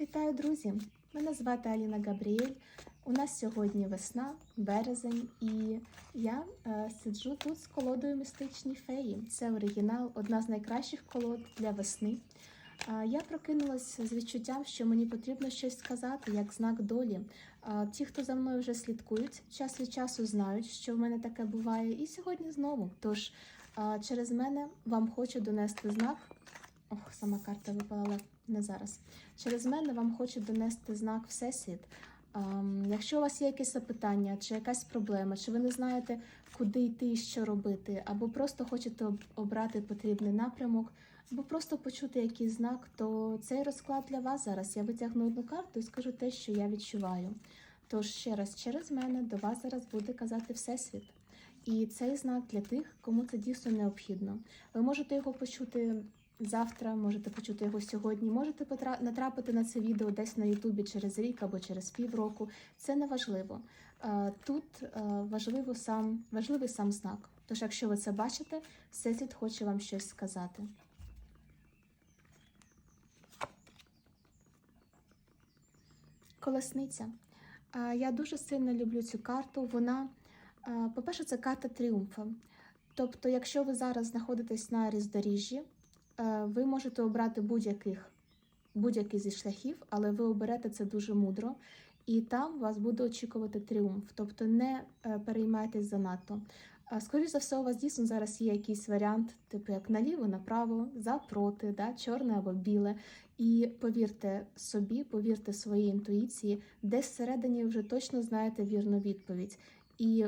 Вітаю, друзі! Мене звати Аліна Габріель. У нас сьогодні весна, березень, і я е, сиджу тут з колодою містичні феї. Це оригінал, одна з найкращих колод для весни. Е, я прокинулася з відчуттям, що мені потрібно щось сказати, як знак долі. Е, ті, хто за мною вже слідкують, час від часу знають, що в мене таке буває, і сьогодні знову. Тож е, через мене вам хочу донести знак. Ох, сама карта випала, не зараз. Через мене вам хочу донести знак Всесвіт. Ем, якщо у вас є якісь запитання, чи якась проблема, чи ви не знаєте, куди йти і що робити, або просто хочете обрати потрібний напрямок, або просто почути якийсь знак, то цей розклад для вас зараз. Я витягну одну карту і скажу те, що я відчуваю. Тож ще раз, через мене до вас зараз буде казати Всесвіт. І цей знак для тих, кому це дійсно необхідно. Ви можете його почути завтра, можете почути його сьогодні, можете натрапити на це відео десь на Ютубі через рік або через півроку. Це не важливо. Е, Тут е, важливо сам, важливий сам знак. Тож, якщо ви це бачите, Всесвіт хоче вам щось сказати. Колесниця. Е, Я дуже сильно люблю цю карту. Вона, по-перше, це карта тріумфу. Тобто, якщо ви зараз знаходитесь на різдоріжжі, ви можете обрати будь-яких будь-який зі шляхів, але ви оберете це дуже мудро, і там вас буде очікувати тріумф. Тобто не е, переймайтесь занадто. Е, Скоріше за все, у вас дійсно зараз є якийсь варіант, типу як наліво, направо, за проти, да, чорне або біле. І повірте собі, повірте своїй інтуїції, десь всередині вже точно знаєте вірну відповідь. І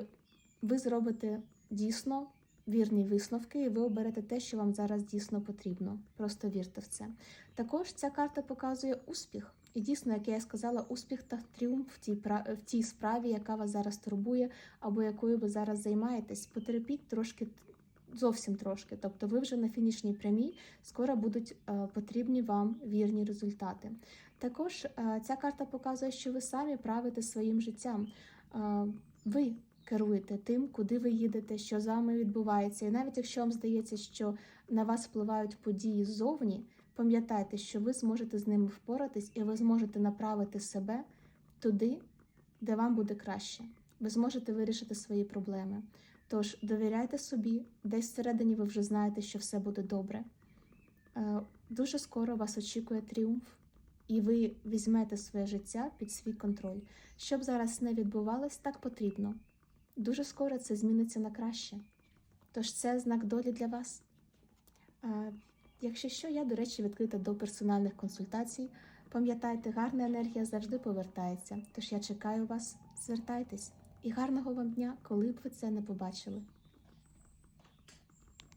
ви зробите дійсно вірні висновки, і ви оберете те, що вам зараз дійсно потрібно. Просто вірте в це. Також ця карта показує успіх. І дійсно, як я сказала, успіх та тріумф в тій в тій справі, яка вас зараз турбує, або якою ви зараз займаєтесь. Потерпіть трошки, зовсім трошки. Тобто, ви вже на фінішній прямій, скоро будуть е, потрібні вам вірні результати. Також е, ця карта показує, що ви самі правите своїм життям. Е, ви керуєте тим, куди ви їдете, що з вами відбувається. І навіть якщо вам здається, що на вас впливають події ззовні, пам'ятайте, що ви зможете з ними впоратись і ви зможете направити себе туди, де вам буде краще. Ви зможете вирішити свої проблеми. Тож довіряйте собі, десь всередині ви вже знаєте, що все буде добре. Е, Дуже скоро вас очікує тріумф, і ви візьмете своє життя під свій контроль. Щоб зараз не відбувалось, так потрібно. Дуже скоро це зміниться на краще. Тож це знак долі для вас. А, Якщо що, я, до речі, відкрита до персональних консультацій. Пам'ятайте, гарна енергія завжди повертається. Тож я чекаю вас, звертайтесь і гарного вам дня, коли б ви це не побачили.